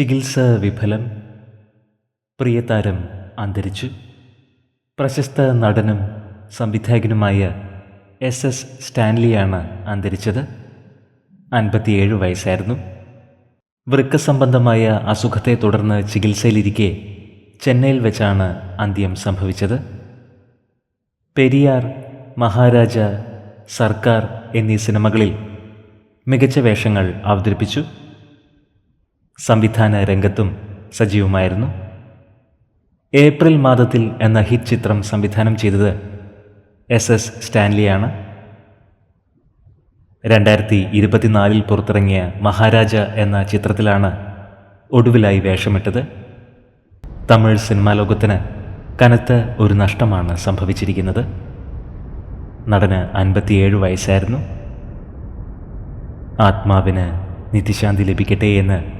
ചികിത്സ വിഫലം പ്രിയതാരം അന്തരിച്ചു. പ്രശസ്ത നടനും സംവിധായകനുമായ എസ് എസ് സ്റ്റാൻലിയാണ് അന്തരിച്ചത്. അൻപത്തിയേഴ് വയസ്സായിരുന്നു. വൃക്ക സംബന്ധമായ അസുഖത്തെ തുടർന്ന് ചികിത്സയിലിരിക്കെ ചെന്നൈയിൽ വെച്ചാണ് അന്ത്യം സംഭവിച്ചത്. പെരിയാർ മഹാരാജ സർക്കാർ എന്നീ സിനിമകളിൽ മികച്ച വേഷങ്ങൾ അവതരിപ്പിച്ചു. സംവിധാന രംഗത്തും സജീവമായിരുന്നു. ഏപ്രിൽ മാദത്തിൽ എന്ന ഹിറ്റ് ചിത്രം സംവിധാനം ചെയ്തത് എസ് എസ് സ്റ്റാൻലിയാണ്. രണ്ടായിരത്തി ഇരുപത്തിനാലിൽ പുറത്തിറങ്ങിയ മഹാരാജ എന്ന ചിത്രത്തിലാണ് ഒടുവിലായി വേഷമിട്ടത്. തമിഴ് സിനിമാ ലോകത്തിന് കനത്ത ഒരു നഷ്ടമാണ് സംഭവിച്ചിരിക്കുന്നത്. നടന് അൻപത്തിയേഴ് വയസ്സായിരുന്നു. ആത്മാവിന് നിത്യശാന്തി ലഭിക്കട്ടെ എന്ന്